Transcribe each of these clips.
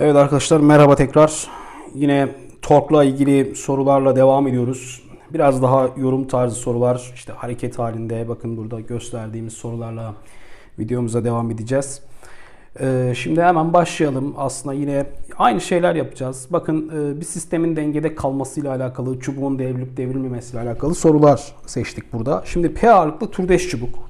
Evet arkadaşlar merhaba tekrar. Yine torkla ilgili sorularla devam ediyoruz. Biraz daha yorum tarzı sorular işte hareket halinde bakın burada gösterdiğimiz sorularla videomuza devam edeceğiz. Ee, şimdi hemen başlayalım. Aslında yine aynı şeyler yapacağız. Bakın e, bir sistemin dengede kalmasıyla alakalı, çubuğun devrilip devrilmemesiyle alakalı sorular seçtik burada. Şimdi P ağırlıklı türdeş çubuk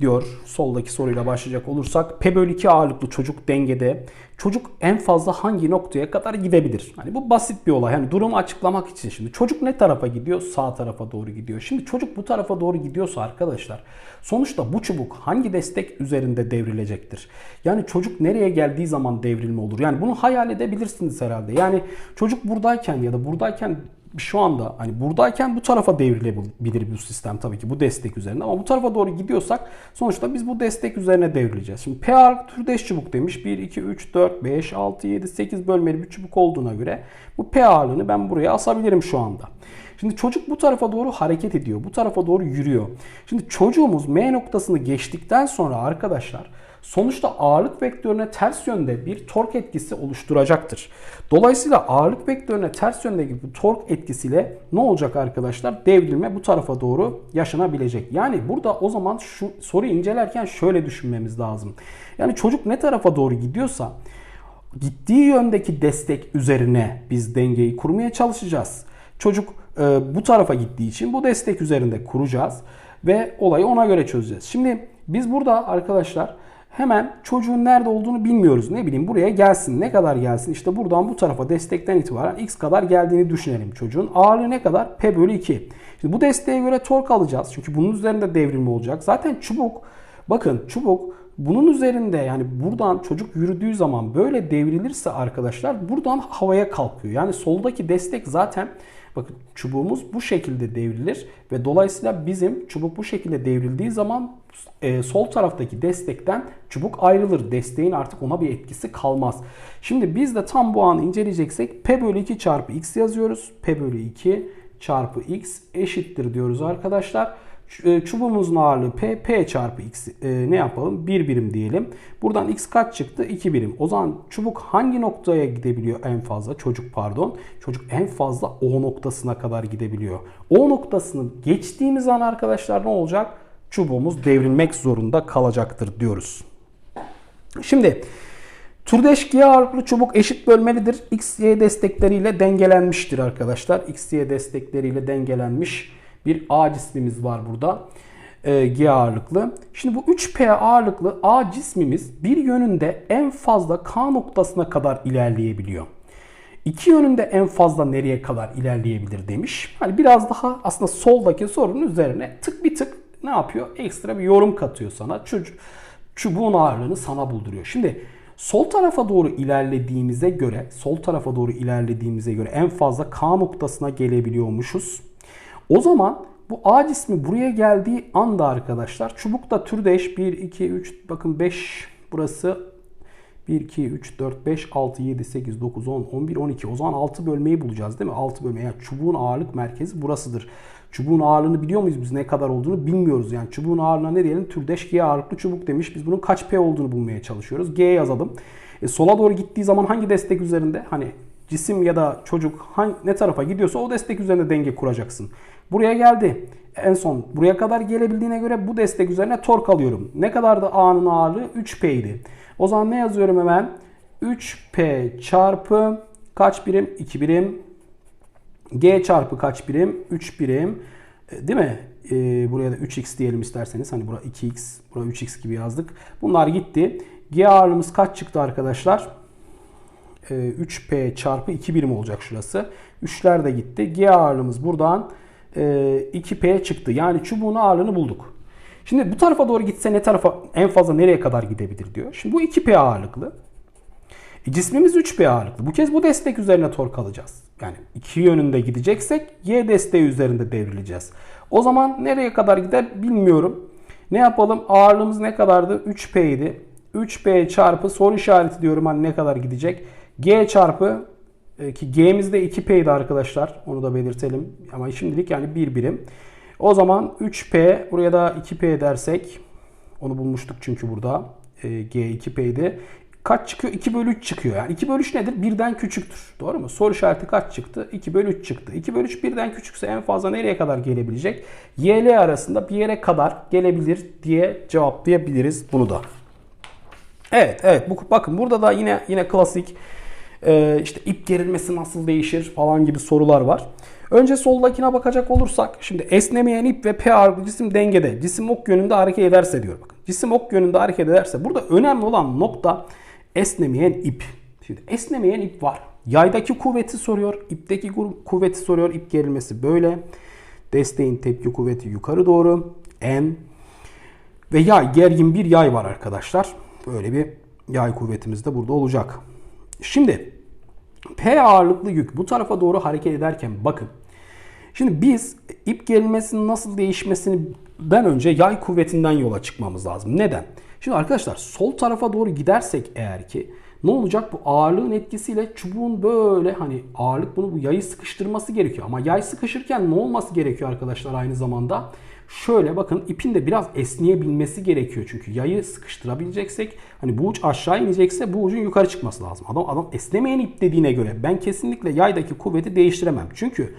diyor. Soldaki soruyla başlayacak olursak P bölü 2 ağırlıklı çocuk dengede çocuk en fazla hangi noktaya kadar gidebilir? Hani bu basit bir olay. Yani durumu açıklamak için şimdi çocuk ne tarafa gidiyor? Sağ tarafa doğru gidiyor. Şimdi çocuk bu tarafa doğru gidiyorsa arkadaşlar sonuçta bu çubuk hangi destek üzerinde devrilecektir? Yani çocuk nereye geldiği zaman devrilme olur? Yani bunu hayal edebilirsiniz herhalde. Yani çocuk buradayken ya da buradayken şu anda hani buradayken bu tarafa devrilebilir bu sistem tabii ki bu destek üzerinde ama bu tarafa doğru gidiyorsak sonuçta biz bu destek üzerine devrileceğiz. Şimdi P ağırlık türdeş çubuk demiş. 1, 2, 3, 4, 5, 6, 7, 8 bölmeli bir çubuk olduğuna göre bu P ağırlığını ben buraya asabilirim şu anda. Şimdi çocuk bu tarafa doğru hareket ediyor. Bu tarafa doğru yürüyor. Şimdi çocuğumuz M noktasını geçtikten sonra arkadaşlar sonuçta ağırlık vektörüne ters yönde bir tork etkisi oluşturacaktır. Dolayısıyla ağırlık vektörüne ters yöndeki bu tork etkisiyle ne olacak arkadaşlar? Devrilme bu tarafa doğru yaşanabilecek. Yani burada o zaman şu soruyu incelerken şöyle düşünmemiz lazım. Yani çocuk ne tarafa doğru gidiyorsa gittiği yöndeki destek üzerine biz dengeyi kurmaya çalışacağız. Çocuk e, bu tarafa gittiği için bu destek üzerinde kuracağız ve olayı ona göre çözeceğiz. Şimdi biz burada arkadaşlar Hemen çocuğun nerede olduğunu bilmiyoruz. Ne bileyim buraya gelsin. Ne kadar gelsin? İşte buradan bu tarafa destekten itibaren x kadar geldiğini düşünelim çocuğun. Ağırlığı ne kadar? P bölü 2. Şimdi bu desteğe göre tork alacağız. Çünkü bunun üzerinde devrilme olacak. Zaten çubuk bakın çubuk bunun üzerinde yani buradan çocuk yürüdüğü zaman böyle devrilirse arkadaşlar buradan havaya kalkıyor. Yani soldaki destek zaten bakın çubuğumuz bu şekilde devrilir ve dolayısıyla bizim çubuk bu şekilde devrildiği zaman e, sol taraftaki destekten çubuk ayrılır. Desteğin artık ona bir etkisi kalmaz. Şimdi biz de tam bu anı inceleyeceksek P bölü 2 çarpı X yazıyoruz. P bölü 2 çarpı X eşittir diyoruz arkadaşlar. E, çubuğumuzun ağırlığı P, P çarpı X e, ne yapalım? 1 birim diyelim. Buradan X kaç çıktı? 2 birim. O zaman çubuk hangi noktaya gidebiliyor en fazla? Çocuk pardon. Çocuk en fazla O noktasına kadar gidebiliyor. O noktasını geçtiğimiz an arkadaşlar ne olacak? çubuğumuz devrilmek zorunda kalacaktır diyoruz. Şimdi türdeş G ağırlıklı çubuk eşit bölmelidir. X, Y destekleriyle dengelenmiştir arkadaşlar. X, Y destekleriyle dengelenmiş bir A cismimiz var burada. E, G ağırlıklı. Şimdi bu 3P ağırlıklı A cismimiz bir yönünde en fazla K noktasına kadar ilerleyebiliyor. İki yönünde en fazla nereye kadar ilerleyebilir demiş. Hani biraz daha aslında soldaki sorunun üzerine tık bir tık ne yapıyor? Ekstra bir yorum katıyor sana. Çocuk, çubuğun ağırlığını sana bulduruyor. Şimdi sol tarafa doğru ilerlediğimize göre, sol tarafa doğru ilerlediğimize göre en fazla K noktasına gelebiliyormuşuz. O zaman bu A cismi buraya geldiği anda arkadaşlar çubukta türdeş 1, 2, 3 bakın 5 burası 1, 2, 3, 4, 5, 6, 7, 8, 9, 10, 11, 12. O zaman 6 bölmeyi bulacağız değil mi? 6 bölme. Yani çubuğun ağırlık merkezi burasıdır. Çubuğun ağırlığını biliyor muyuz biz ne kadar olduğunu bilmiyoruz. Yani çubuğun ağırlığına ne diyelim? Türdeş G ağırlıklı çubuk demiş. Biz bunun kaç P olduğunu bulmaya çalışıyoruz. G yazalım. E, sola doğru gittiği zaman hangi destek üzerinde? Hani cisim ya da çocuk hangi, ne tarafa gidiyorsa o destek üzerinde denge kuracaksın. Buraya geldi. En son buraya kadar gelebildiğine göre bu destek üzerine tork alıyorum. Ne kadar da A'nın ağırlığı? 3P idi. O zaman ne yazıyorum hemen? 3P çarpı kaç birim? 2 birim. G çarpı kaç birim? 3 birim. E, değil mi? Ee, buraya da 3x diyelim isterseniz. Hani bura 2x, bura 3x gibi yazdık. Bunlar gitti. G ağırlığımız kaç çıktı arkadaşlar? Ee, 3P çarpı 2 birim olacak şurası. 3'ler de gitti. G ağırlığımız buradan e, 2P çıktı. Yani çubuğun ağırlığını bulduk. Şimdi bu tarafa doğru gitse ne tarafa en fazla nereye kadar gidebilir diyor. Şimdi bu 2P ağırlıklı. E, cismimiz 3P ağırlıklı. Bu kez bu destek üzerine tork alacağız. Yani iki yönünde gideceksek Y desteği üzerinde devrileceğiz. O zaman nereye kadar gider bilmiyorum. Ne yapalım? Ağırlığımız ne kadardı? 3P idi. 3P çarpı soru işareti diyorum hani ne kadar gidecek? G çarpı e, ki G'miz de 2P'ydi arkadaşlar. Onu da belirtelim. Ama şimdilik yani 1 birim. O zaman 3P buraya da 2P dersek onu bulmuştuk çünkü burada. E, G 2P'ydi. kaç çıkıyor? 2 bölü 3 çıkıyor. Yani 2 bölü 3 nedir? Birden küçüktür. Doğru mu? Soru işareti kaç çıktı? 2 bölü 3 çıktı. 2 bölü 3 birden küçükse en fazla nereye kadar gelebilecek? Y ile arasında bir yere kadar gelebilir diye cevaplayabiliriz bunu da. Evet, evet. Bakın burada da yine yine klasik e, işte ip gerilmesi nasıl değişir falan gibi sorular var. Önce soldakine bakacak olursak şimdi esnemeyen ip ve P ağırlıklı cisim dengede. Cisim ok yönünde hareket ederse diyor bakın. Cisim ok yönünde hareket ederse burada önemli olan nokta esnemeyen ip. Şimdi esnemeyen ip var. Yaydaki kuvveti soruyor, ipteki kuvveti soruyor. İp gerilmesi böyle. Desteğin tepki kuvveti yukarı doğru. N ve yay gergin bir yay var arkadaşlar. Böyle bir yay kuvvetimiz de burada olacak. Şimdi P ağırlıklı yük bu tarafa doğru hareket ederken bakın. Şimdi biz ip gerilmesinin nasıl değişmesinden önce yay kuvvetinden yola çıkmamız lazım. Neden? Şimdi arkadaşlar sol tarafa doğru gidersek eğer ki ne olacak? Bu ağırlığın etkisiyle çubuğun böyle hani ağırlık bunu bu yayı sıkıştırması gerekiyor. Ama yay sıkışırken ne olması gerekiyor arkadaşlar aynı zamanda? Şöyle bakın ipin de biraz esneyebilmesi gerekiyor. Çünkü yayı sıkıştırabileceksek hani bu uç aşağı inecekse bu ucun yukarı çıkması lazım. Adam adam esnemeyen ip dediğine göre ben kesinlikle yaydaki kuvveti değiştiremem. Çünkü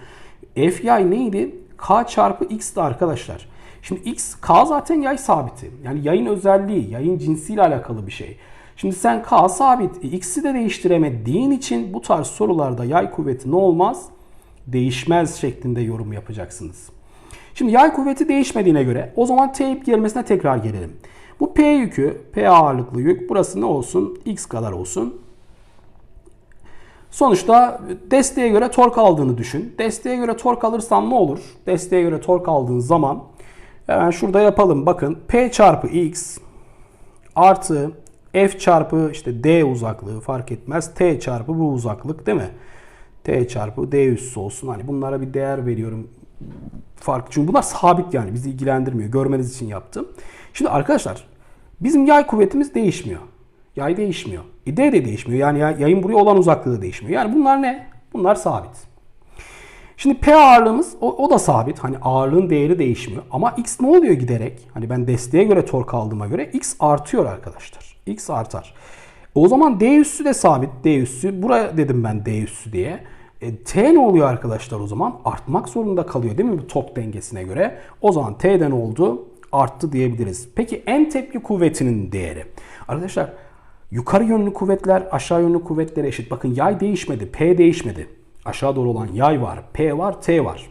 F yay neydi? K çarpı X'ti arkadaşlar. Şimdi X, K zaten yay sabiti. Yani yayın özelliği, yayın cinsiyle alakalı bir şey. Şimdi sen K sabit, X'i de değiştiremediğin için bu tarz sorularda yay kuvveti ne olmaz? Değişmez şeklinde yorum yapacaksınız. Şimdi yay kuvveti değişmediğine göre o zaman T gelmesine tekrar gelelim. Bu P yükü, P ağırlıklı yük burası ne olsun? X kadar olsun. Sonuçta desteğe göre tork aldığını düşün. Desteğe göre tork alırsan ne olur? Desteğe göre tork aldığın zaman hemen şurada yapalım. Bakın P çarpı X artı F çarpı işte D uzaklığı fark etmez. T çarpı bu uzaklık değil mi? T çarpı D üssü olsun. Hani bunlara bir değer veriyorum fark. Çünkü bunlar sabit yani bizi ilgilendirmiyor. Görmeniz için yaptım. Şimdi arkadaşlar bizim yay kuvvetimiz değişmiyor. Yay değişmiyor. E D de değişmiyor. Yani yayın buraya olan uzaklığı da değişmiyor. Yani bunlar ne? Bunlar sabit. Şimdi P ağırlığımız o, o da sabit. Hani ağırlığın değeri değişmiyor. Ama X ne oluyor giderek? Hani ben desteğe göre tork aldığıma göre X artıyor arkadaşlar. X artar. O zaman D üssü de sabit. D üssü. Buraya dedim ben D üssü diye. E, T ne oluyor arkadaşlar o zaman? Artmak zorunda kalıyor değil mi bu top dengesine göre? O zaman T'den oldu arttı diyebiliriz. Peki en tepki kuvvetinin değeri. Arkadaşlar yukarı yönlü kuvvetler aşağı yönlü kuvvetlere eşit. Bakın yay değişmedi. P değişmedi. Aşağı doğru olan yay var. P var. T var.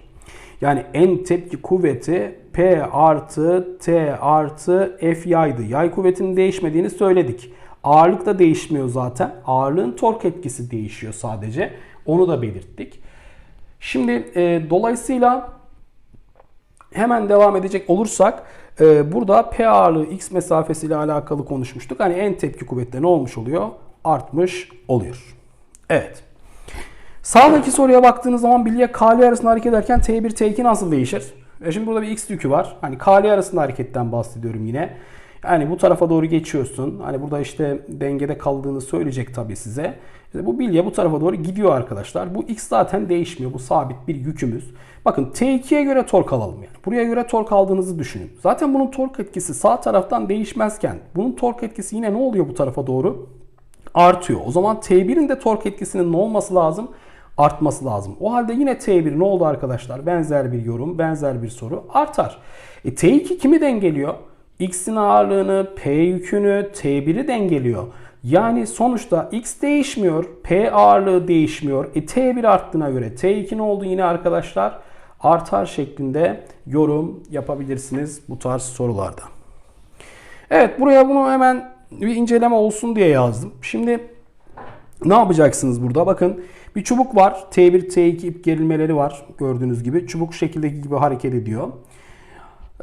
Yani en tepki kuvveti P artı T artı F yaydı. Yay kuvvetinin değişmediğini söyledik. Ağırlık da değişmiyor zaten. Ağırlığın tork etkisi değişiyor sadece. Onu da belirttik. Şimdi e, dolayısıyla hemen devam edecek olursak e, burada P ağırlığı X mesafesiyle alakalı konuşmuştuk. Hani en tepki kuvvetle ne olmuş oluyor? Artmış oluyor. Evet. Sağdaki soruya baktığınız zaman bilye KL arasında hareket ederken T1 T2 nasıl değişir? E şimdi burada bir X yükü var. Hani KL arasında hareketten bahsediyorum yine. Yani bu tarafa doğru geçiyorsun. Hani burada işte dengede kaldığını söyleyecek tabii size. İşte bu bilye bu tarafa doğru gidiyor arkadaşlar. Bu x zaten değişmiyor. Bu sabit bir yükümüz. Bakın T2'ye göre tork alalım yani. Buraya göre tork aldığınızı düşünün. Zaten bunun tork etkisi sağ taraftan değişmezken bunun tork etkisi yine ne oluyor bu tarafa doğru? Artıyor. O zaman T1'in de tork etkisinin ne olması lazım? Artması lazım. O halde yine T1 ne oldu arkadaşlar? Benzer bir yorum, benzer bir soru artar. E, T2 kimi dengeliyor? X'in ağırlığını, P yükünü, T1'i dengeliyor. Yani sonuçta X değişmiyor, P ağırlığı değişmiyor. E, T1 arttığına göre T2 ne oldu yine arkadaşlar? Artar şeklinde yorum yapabilirsiniz bu tarz sorularda. Evet buraya bunu hemen bir inceleme olsun diye yazdım. Şimdi ne yapacaksınız burada? Bakın bir çubuk var. T1, T2 ip gerilmeleri var. Gördüğünüz gibi. Çubuk şekildeki gibi hareket ediyor.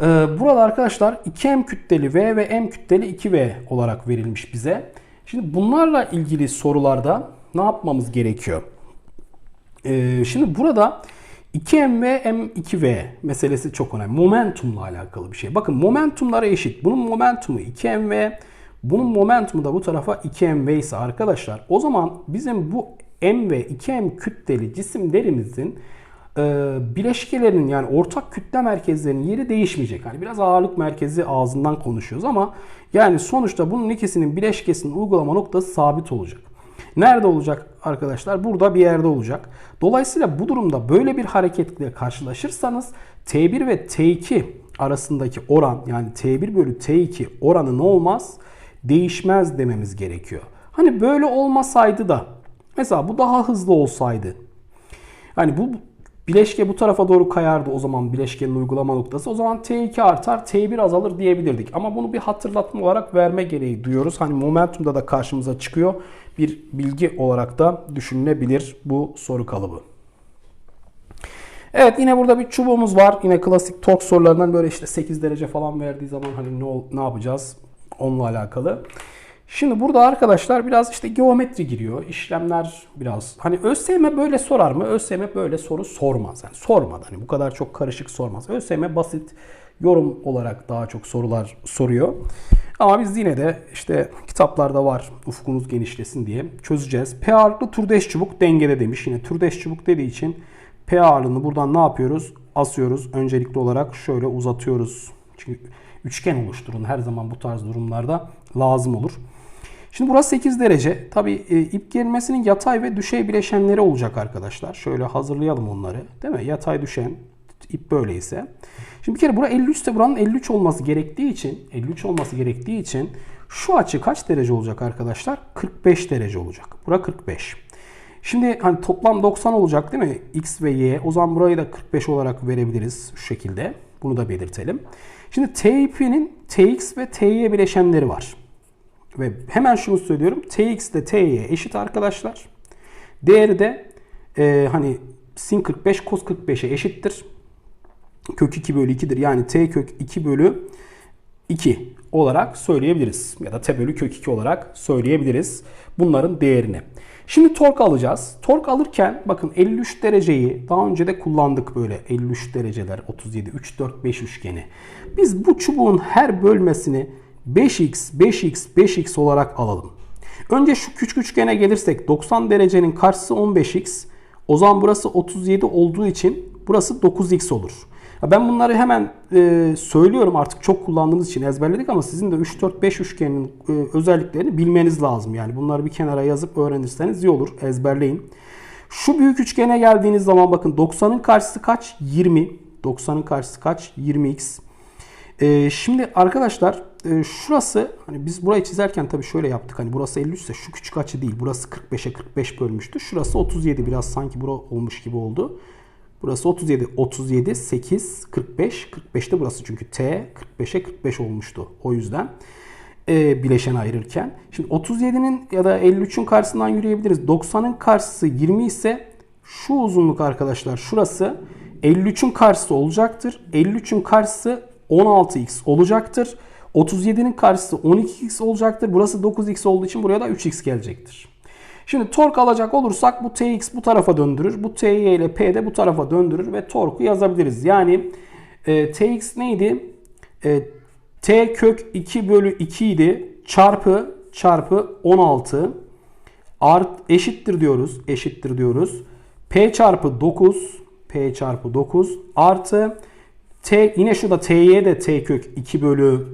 Ee, burada arkadaşlar 2M kütleli V ve M kütleli 2V olarak verilmiş bize. Şimdi bunlarla ilgili sorularda ne yapmamız gerekiyor? Ee, şimdi burada 2M ve M2V meselesi çok önemli. Momentumla alakalı bir şey. Bakın momentumlara eşit. Bunun momentumu 2M ve bunun momentumu da bu tarafa 2M v ise arkadaşlar o zaman bizim bu M ve 2M kütleli cisimlerimizin bileşkelerin yani ortak kütle merkezlerinin yeri değişmeyecek. Hani biraz ağırlık merkezi ağzından konuşuyoruz ama yani sonuçta bunun ikisinin bileşkesinin uygulama noktası sabit olacak. Nerede olacak arkadaşlar? Burada bir yerde olacak. Dolayısıyla bu durumda böyle bir hareketle karşılaşırsanız T1 ve T2 arasındaki oran yani T1 bölü T2 oranı ne olmaz? Değişmez dememiz gerekiyor. Hani böyle olmasaydı da mesela bu daha hızlı olsaydı Hani bu bileşke bu tarafa doğru kayardı o zaman bileşkenin uygulama noktası. O zaman T2 artar, T1 azalır diyebilirdik. Ama bunu bir hatırlatma olarak verme gereği duyuyoruz. Hani momentumda da karşımıza çıkıyor. Bir bilgi olarak da düşünülebilir bu soru kalıbı. Evet yine burada bir çubuğumuz var. Yine klasik tork sorularından böyle işte 8 derece falan verdiği zaman hani ne, ne yapacağız onunla alakalı. Şimdi burada arkadaşlar biraz işte geometri giriyor. İşlemler biraz. Hani ÖSYM böyle sorar mı? ÖSYM böyle soru sormaz. Yani sormadı. Hani bu kadar çok karışık sormaz. ÖSYM basit yorum olarak daha çok sorular soruyor. Ama biz yine de işte kitaplarda var ufkunuz genişlesin diye çözeceğiz. P ağırlıklı turdeş çubuk dengede demiş. Yine turdeş çubuk dediği için P ağırlığını buradan ne yapıyoruz? Asıyoruz. Öncelikli olarak şöyle uzatıyoruz. Çünkü üçgen oluşturun her zaman bu tarz durumlarda lazım olur. Şimdi burası 8 derece. Tabi e, ip gerilmesinin yatay ve düşey bileşenleri olacak arkadaşlar. Şöyle hazırlayalım onları. Değil mi? Yatay düşen ip böyleyse. Şimdi bir kere bura 53 ise buranın 53 olması gerektiği için 53 olması gerektiği için şu açı kaç derece olacak arkadaşlar? 45 derece olacak. Bura 45. Şimdi hani toplam 90 olacak değil mi? X ve Y. O zaman burayı da 45 olarak verebiliriz şu şekilde. Bunu da belirtelim. Şimdi T ipinin TX ve TY bileşenleri var. Ve hemen şunu söylüyorum. Tx de t'ye eşit arkadaşlar. Değeri de e, hani sin 45 cos 45'e eşittir. Kök 2 bölü 2'dir. Yani t kök 2 bölü 2 olarak söyleyebiliriz. Ya da t bölü kök 2 olarak söyleyebiliriz bunların değerini. Şimdi tork alacağız. Tork alırken bakın 53 dereceyi daha önce de kullandık böyle 53 dereceler 37 3 4 5 üçgeni. Biz bu çubuğun her bölmesini 5x, 5x, 5x olarak alalım. Önce şu küçük üçgene gelirsek 90 derecenin karşısı 15x. O zaman burası 37 olduğu için burası 9x olur. Ben bunları hemen e, söylüyorum artık çok kullandığımız için ezberledik ama sizin de 3, 4, 5 üçgenin e, özelliklerini bilmeniz lazım. Yani bunları bir kenara yazıp öğrenirseniz iyi olur. Ezberleyin. Şu büyük üçgene geldiğiniz zaman bakın 90'ın karşısı kaç? 20. 90'ın karşısı kaç? 20x. E, şimdi arkadaşlar şurası hani biz burayı çizerken tabii şöyle yaptık. Hani burası 53 ise şu küçük açı değil. Burası 45'e 45 bölmüştü. Şurası 37 biraz sanki bura olmuş gibi oldu. Burası 37, 37, 8, 45. 45'te burası çünkü T 45'e 45 olmuştu. O yüzden e, bileşen ayırırken. Şimdi 37'nin ya da 53'ün karşısından yürüyebiliriz. 90'ın karşısı 20 ise şu uzunluk arkadaşlar şurası 53'ün karşısı olacaktır. 53'ün karşısı 16x olacaktır. 37'nin karşısı 12x olacaktır. Burası 9x olduğu için buraya da 3x gelecektir. Şimdi tork alacak olursak bu tx bu tarafa döndürür. Bu ty ile p de bu tarafa döndürür ve torku yazabiliriz. Yani e, tx neydi? E, t kök 2 bölü 2 idi. Çarpı çarpı 16 art eşittir diyoruz. Eşittir diyoruz. p çarpı 9 p çarpı 9 artı t yine şurada t'ye de t kök 2 bölü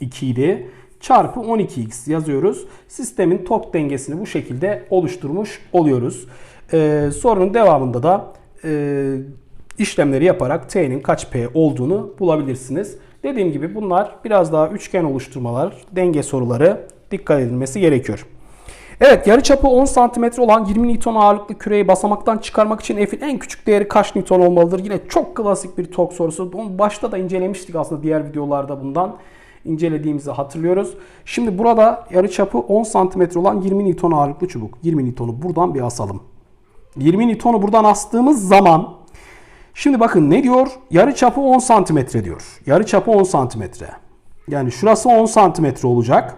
2 idi. Çarpı 12x yazıyoruz. Sistemin tork dengesini bu şekilde oluşturmuş oluyoruz. Ee, sorunun devamında da e, işlemleri yaparak t'nin kaç p olduğunu bulabilirsiniz. Dediğim gibi bunlar biraz daha üçgen oluşturmalar, denge soruları dikkat edilmesi gerekiyor. Evet yarıçapı 10 cm olan 20 Newton ağırlıklı küreyi basamaktan çıkarmak için F'in en küçük değeri kaç Newton olmalıdır? Yine çok klasik bir tork sorusu. Onu başta da incelemiştik aslında diğer videolarda bundan incelediğimizi hatırlıyoruz. Şimdi burada yarıçapı 10 cm olan 20 Newton ağırlıklı çubuk. 20 Newton'u buradan bir asalım. 20 Newton'u buradan astığımız zaman şimdi bakın ne diyor? Yarıçapı 10 cm diyor. Yarıçapı 10 cm. Yani şurası 10 cm olacak.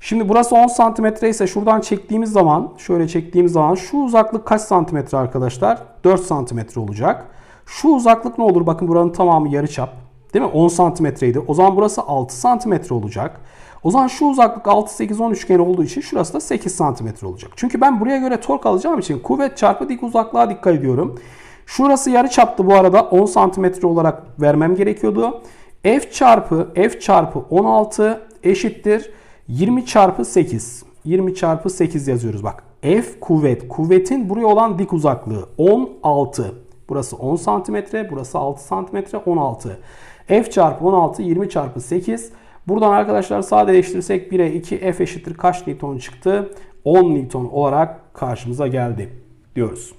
Şimdi burası 10 cm ise şuradan çektiğimiz zaman şöyle çektiğimiz zaman şu uzaklık kaç santimetre arkadaşlar? 4 cm olacak. Şu uzaklık ne olur? Bakın buranın tamamı yarıçap. Değil mi? 10 santimetreydi. O zaman burası 6 santimetre olacak. O zaman şu uzaklık 6, 8, 10 üçgeni olduğu için şurası da 8 santimetre olacak. Çünkü ben buraya göre tork alacağım için kuvvet çarpı dik uzaklığa dikkat ediyorum. Şurası yarı çaptı bu arada 10 santimetre olarak vermem gerekiyordu. F çarpı F çarpı 16 eşittir 20 çarpı 8. 20 çarpı 8 yazıyoruz bak. F kuvvet. Kuvvetin buraya olan dik uzaklığı 16. Burası 10 santimetre. Burası 6 santimetre 16. F çarpı 16 20 çarpı 8. Buradan arkadaşlar sadeleştirirsek 1'e 2 F eşittir kaç Newton çıktı? 10 Newton olarak karşımıza geldi diyoruz.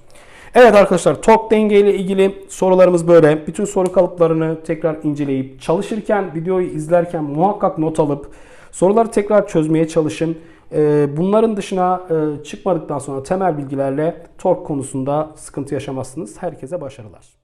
Evet arkadaşlar tork denge ilgili sorularımız böyle. Bütün soru kalıplarını tekrar inceleyip çalışırken, videoyu izlerken muhakkak not alıp soruları tekrar çözmeye çalışın. Ee, Bunların dışına e, çıkmadıktan sonra temel bilgilerle tork konusunda sıkıntı yaşamazsınız. Herkese başarılar.